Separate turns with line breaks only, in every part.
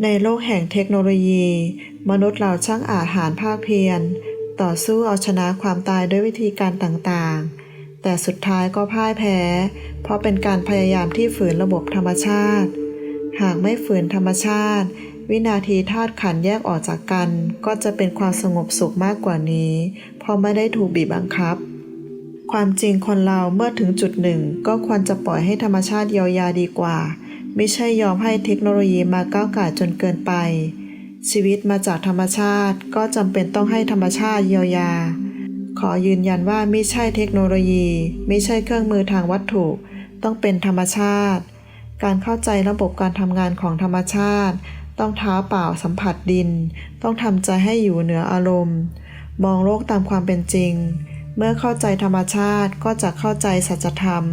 ในโลกแห่งเทคโนโลยี มนุษย์เราช่างอาหารภาคเพียร ต่อสู้เอาชนะความตายด้วยวิธีการต่างๆ แต่สุดท้ายก็พ่ายแพ้ เพราะเป็นการพยายามที่ฝืนระบบธรรมชาติ หากไม่ฝืนธรรมชาติ วินาทีธาตุขันแยกออกจากกัน ก็จะเป็นความสงบสุขมากกว่านี้ เพราะไม่ได้ถูกบีบบังคับ ความจริงคนเราเมื่อถึงจุดหนึ่งก็ควรจะปล่อยให้ธรรมชาติเยียวยาดีกว่า ไม่ใช่ยอมให้เทคโนโลยีมาก้าวก่ายจนเกินไป ชีวิตมาจากธรรมชาติก็จำเป็นต้องให้ธรรมชาติเยียวยา ขอยืนยันว่าไม่ใช่เทคโนโลยี ไม่ใช่เครื่องมือทางวัตถุ ต้องเป็นธรรมชาติ การเข้าใจระบบการทำงานของธรรมชาติ ต้องเท้าเปล่าสัมผัสดิน ต้องทำใจให้อยู่เหนืออารมณ์ มองโลกตามความเป็นจริง เมื่อเข้าใจธรรมชาติก็จะเข้าใจสัจธรรม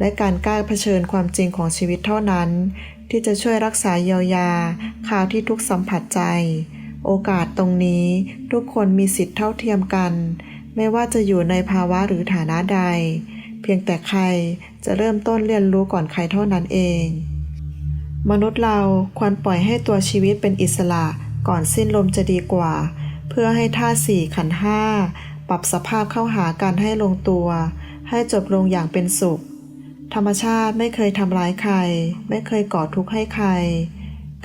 และการกล้าเผชิญความจริงของชีวิตเท่านั้น ที่จะช่วยรักษาเยียวยาข่าวที่ทุกสัมผัสใจ โอกาสตรงนี้ทุกคนมีสิทธิ์เท่าเทียมกัน ไม่ว่าจะอยู่ในภาวะหรือฐานะใด เพียงแต่ใครจะเริ่มต้นเรียนรู้ก่อนใครเท่านั้นเอง มนุษย์เราควรปล่อยให้ตัวชีวิตเป็นอิสระก่อนสิ้นลมจะดีกว่า เพื่อให้ท่าสี่ขันห้าปรับสภาพเข้าหากันให้ลงตัว ให้จบลงอย่างเป็นสุข ธรรมชาติไม่เคยทำร้ายใคร ไม่เคยก่อทุกข์ให้ใคร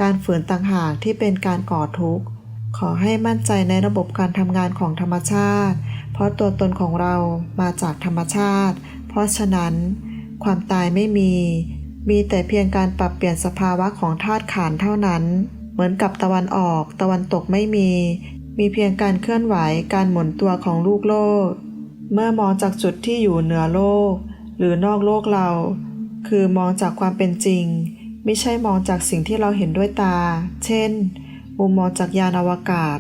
การฝืนต่างหากที่เป็นการก่อทุกข์ ขอให้มั่นใจในระบบการทำงานของธรรมชาติ เพราะตัวตนของเรามาจากธรรมชาติ เพราะฉะนั้น ความตายไม่มี มีแต่เพียงการปรับเปลี่ยนสภาวะของธาตุขันเท่านั้น เหมือนกับตะวันออก ตะวันตกไม่มี มีเพียงการเคลื่อนไหว การหมุนตัวของลูกโลก เมื่อมองจากจุดที่อยู่เหนือโลก หรือนอกโลกเรา คือมองจากความเป็นจริง ไม่ใช่มองจากสิ่งที่เราเห็นด้วยตา เช่น มุมมองจากยานอวกาศ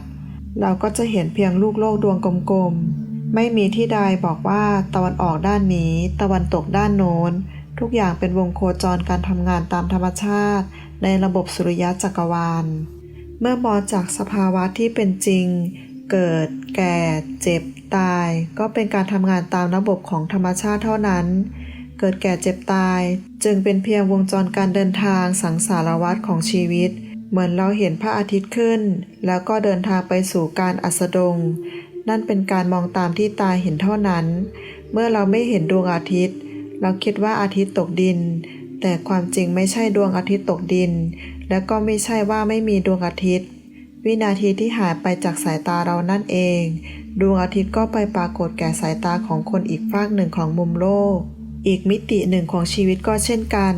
เราก็จะเห็นเพียงลูกโลกดวงกลมๆ ไม่มีที่ใดบอกว่าตะวันออกด้านนี้ ตะวันตกด้านโน้น ทุกอย่างเป็นวงโคจรการทำงานตามธรรมชาติ ในระบบสุริยะจักรวาล เมื่อมองจากสภาวะที่เป็นจริง เกิด แก่ เจ็บ ตาย ก็เป็นการทำงานตามระบบของธรรมชาติเท่านั้น เกิดแก่เจ็บตาย จึงเป็นเพียงวงจรการเดินทางสังสารวัฏของชีวิต เหมือนเราเห็นพระอาทิตย์ขึ้น แล้วก็เดินทางไปสู่การอัสดง นั่นเป็นการมองตามที่ตาเห็นเท่านั้น เมื่อเราไม่เห็นดวงอาทิตย์ เราคิดว่าอาทิตย์ตกดิน แต่ความจริงไม่ใช่ดวงอาทิตย์ตกดิน และก็ไม่ใช่ว่าไม่มีดวงอาทิตย์ วินาทีที่หายไปจากสายตาเรานั่นเอง ดวงอาทิตย์ก็ไปปรากฏแก่สายตาของคนอีกฟากหนึ่งของมุมโลก อีกมิติหนึ่งของชีวิตก็เช่นกัน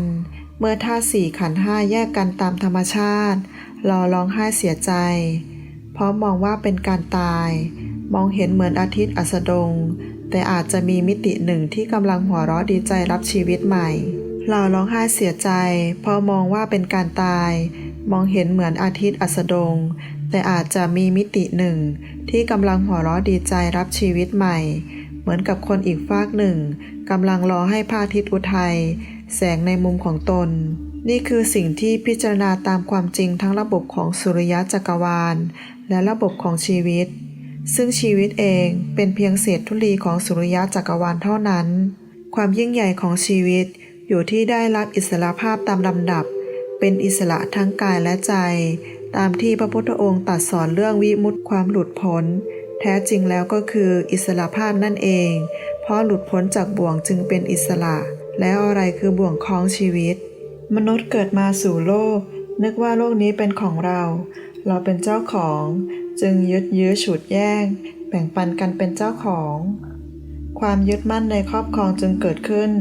เมื่อท่าสี่ขันห้าแยกกันตามธรรมชาติ เราร้องไห้เสียใจ เพราะมองว่าเป็นการตาย มองเห็นเหมือนอาทิตย์อัสดง แต่อาจจะมีมิติหนึ่งที่กำลังหัวเราะดีใจรับชีวิตใหม่ เราร้องไห้เสียใจ เพราะมองว่าเป็นการตายมองเห็นเหมือนอาทิตย์อัสดง แต่อาจจะมีมิติหนึ่ง ที่กำลังหัวเราะดีใจรับชีวิตใหม่ เหมือนกับคนอีกฟากหนึ่งกำลังรอให้พระอาทิตย์อุทัย แสงในมุมของตน นี่คือสิ่งที่พิจารณาตามความจริงทั้งระบบของสุริยะจักรวาล และระบบของชีวิต ซึ่งชีวิตเองเป็นเพียงเศษธุลีของสุริยะจักรวาลเท่านั้น ความยิ่งใหญ่ของชีวิตอยู่ที่ได้รับอิสระภาพตามลำดับ เป็นอิสระทั้งกายและใจ ตามที่พระพุทธองค์ตรัสสอนเรื่องวิมุตติความหลุดพ้น แท้จริงแล้วก็คืออิสระภาพนั่นเอง เพราะหลุดพ้นจากบ่วงจึงเป็นอิสระ แล้วอะไรคือบ่วงคล้องชีวิต มนุษย์เกิดมาสู่โลก นึกว่าโลกนี้เป็นของเรา เราเป็นเจ้าของ จึงยึดยื้อฉุดแย่ง แบ่งปันกันเป็นเจ้าของ ความยึดมั่นในครอบครองจึงเกิดขึ้น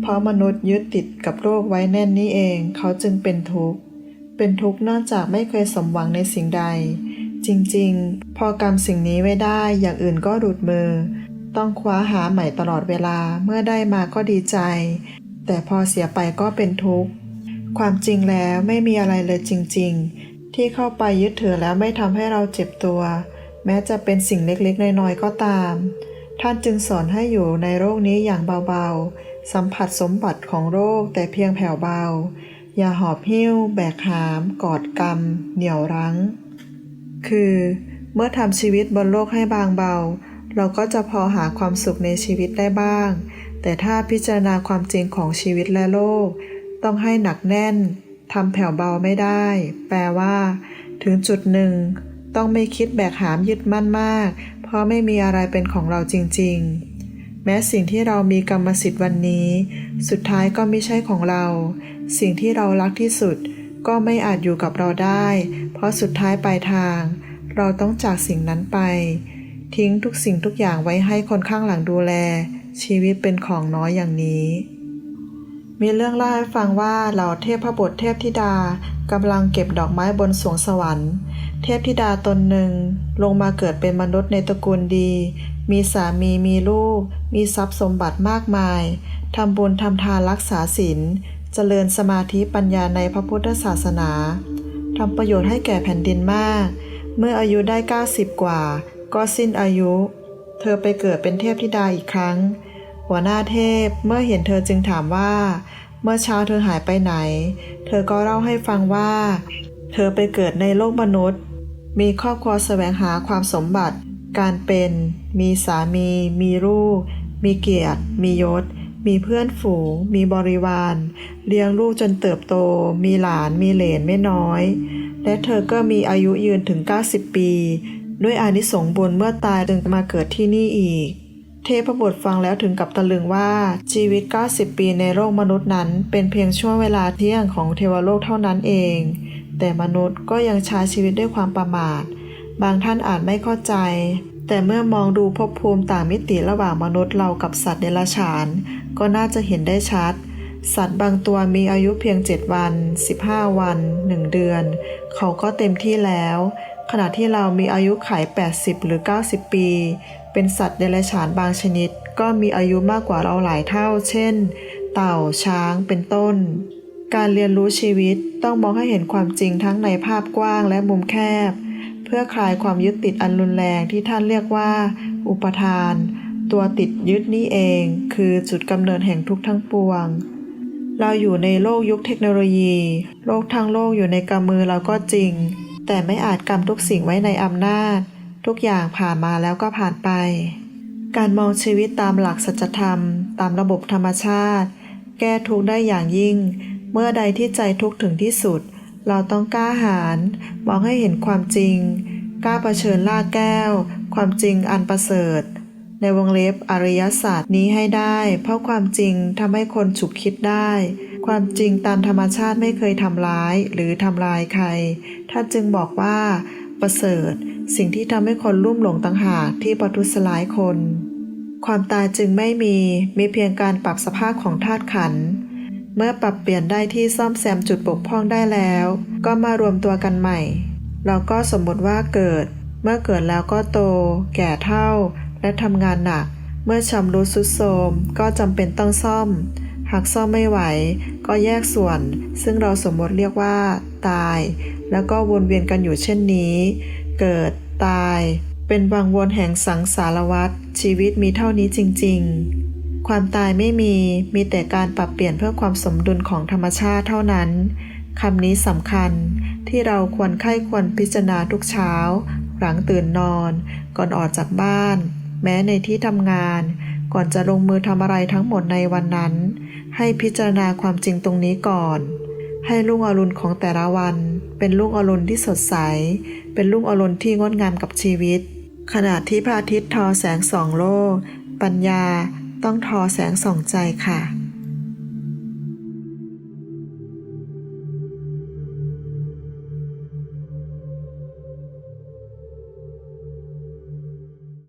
เพราะมนุษย์ยึดติดกับโลกไว้แน่นนี้เอง เขาจึงเป็นทุกข์ เป็นทุกข์เนื่องจากไม่เคยสมหวังในสิ่งใด จริงๆ พอกรรมสิ่งนี้ไว้ได้อย่างอื่นก็หลุดมือ ต้องคว้าหาใหม่ตลอดเวลาเมื่อได้มาก็ดีใจ แต่พอเสียไปก็เป็นทุกข์ ความจริงแล้วไม่มีอะไรเลยจริง ๆ ที่เข้าไปยึดถือแล้วไม่ทำให้เราเจ็บตัว แม้จะเป็นสิ่งเล็กๆน้อยๆก็ตาม ท่านจึงสอนให้อยู่ในโลกนี้อย่างเบาๆ สัมผัสสมบัติของโลกแต่เพียงแผ่วเบา อย่าหอบหิ้ว แบกหาม กอดกรรม เหนี่ยวรั้ง คือ เมื่อทำชีวิตบนโลกให้บางเบา เราก็จะพอหาความสุขในชีวิตได้บ้าง แต่ถ้าพิจารณาความจริงของชีวิตและโลก ต้องให้หนักแน่นทำแผ่วเบาไม่ได้ แปลว่า ถึงจุดหนึ่ง ต้องไม่คิดแบกหามยึดมั่นมาก เพราะไม่มีอะไรเป็นของเราจริง ๆ แม้สิ่งที่เรามีกรรมสิทธิ์วันนี้ สุดท้ายก็ไม่ใช่ของเรา สิ่งที่เรารักที่สุดก็ไม่อาจอยู่กับเราได้ เพราะสุดท้ายปลายทาง เราต้องจากสิ่งนั้นไป ทิ้งทุกสิ่งทุกอย่างไว้ให้คนข้างหลังดูแล ชีวิตเป็นของน้อยอย่างนี้ มีเรื่องเล่าให้ฟังว่าเหล่าเทพบุตรเทพธิดากำลังเก็บดอกไม้บนสวงสวรรค์ เทพธิดาตนหนึ่งลงมาเกิดเป็นมนุษย์ในตระกูลดี มีสามีมีลูก มีทรัพย์สมบัติมากมาย ทำบุญทำทานรักษาศีล เจริญสมาธิปัญญาในพระพุทธศาสนา ทำประโยชน์ให้แก่แผ่นดินมาก เมื่ออายุได้ 90 กว่า ก็สิ้นอายุ เธอไปเกิดเป็นเทพธิดาอีกครั้ง หัวหน้าเทพเมื่อเห็นเธอจึงถามว่า เมื่อเช้าเธอหายไปไหน เธอก็เล่าให้ฟังว่า เธอไปเกิดในโลกมนุษย์ มีครอบครัวแสวงหาความสมบัติ การเป็น มีสามี มีลูก มีเกียรติ มียศ มีเพื่อนฝูง มีบริวาร เลี้ยงลูกจนเติบโต มีหลาน มีเหลนไม่น้อย และเธอก็มีอายุยืนถึง 90 ปี ด้วยอานิสงส์บุญเมื่อตายจึงมาเกิดที่นี่อีก เทพบุตรฟังแล้วถึงกับตะลึงว่าชีวิต 90 ปีในโลกมนุษย์นั้น เป็นเพียงช่วงเวลาเที่ยงของเทวโลกเท่านั้นเอง แต่มนุษย์ก็ยังใช้ชีวิตด้วยความประมาท บางท่านอาจไม่เข้าใจ แต่เมื่อมองดูภพภูมิต่างมิติระหว่างมนุษย์เรากับสัตว์เดรัจฉาน ก็น่าจะเห็นได้ชัด สัตว์บางตัวมีอายุเพียง 7 วัน 15 วัน 1 เดือน เขาก็เต็มที่แล้ว ขณะที่เรามีอายุขัย80 หรือ 90 ปี เป็นสัตว์เดรัจฉานบางชนิด ก็มีอายุมากกว่าเราหลายเท่า เช่น เต่า ช้าง เป็นต้นการเรียนรู้ชีวิตต้องมองให้เห็นความจริงทั้งในภาพกว้างและมุมแคบ เพื่อคลายความยึดติดอันรุนแรงที่ท่านเรียกว่า อุปทาน ตัวติดยึดนี่เอง คือจุดกำเนิดแห่งทุกทั้งปวง เราอยู่ในโลกยุคเทคโนโลยี โลกทั้งโลกอยู่ในกำมือเราก็จริง แต่ไม่อาจกำทุกสิ่งไว้ในอำนาจ ทุกอย่างผ่านมาแล้วก็ผ่านไป การมองชีวิตตามหลักสัจธรรม ตามระบบธรรมชาติ แก้ทุกได้อย่างยิ่ง เมื่อใดที่ใจทุกถึงที่สุด เราต้องกล้าหาญมองให้เห็นความจริง กล้าเผชิญล่าแก้ว ความจริงอันประเสริฐ ในวงเล็บอริยศาสตร์นี้ให้ได้ เพราะความจริงทำให้คนฉุกคิดได้ ความจริงตามธรรมชาติไม่เคยทำร้ายหรือทำลายใคร ท่านจึงบอกว่า ประเสริฐ สิ่งที่ทำให้คนลุ่มหลงต่างหากที่ประทุษร้ายคน ความตายจึงไม่มีมีเพียงการปรับสภาพของธาตุขันธ์ เมื่อปรับเปลี่ยนได้ที่ซ่อมแซมจุดบกพร่องได้แล้ว ก็มารวมตัวกันใหม่ เราก็สมมติว่าเกิด เมื่อเกิดแล้วก็โต แก่เท่า และทำงานหนัก เมื่อชำรุดทรุดโทรมก็จำเป็นต้องซ่อม หากซ่อมไม่ไหว ก็แยกส่วน ซึ่งเราสมมติเรียกว่า ตาย แล้วก็วนเวียนกันอยู่เช่นนี้ เกิด ตาย เป็นวังวนแห่งสังสารวัฏชีวิตมีเท่านี้จริง ๆ ความตายไม่มี มีแต่การปรับเปลี่ยนเพื่อความสมดุลของธรรมชาติเท่านั้น คำนี้สำคัญที่เราควรไข้ควรพิจารณาทุกเช้า หลังตื่นนอน ก่อนออกจากบ้าน แม้ในที่ทำงาน ก่อนจะลงมือทำอะไรทั้งหมดในวันนั้น ให้พิจารณาความจริงตรงนี้ก่อน ให้รุ่งอรุณของแต่ละวัน เป็นรุ่งอรุณที่สดใส เป็นรุ่งอรุณที่งดงามกับชีวิต ขณะที่พระอาทิตย์ทอแสงสองโลก ปัญญา ต้องทอแสงส่องใจค่ะ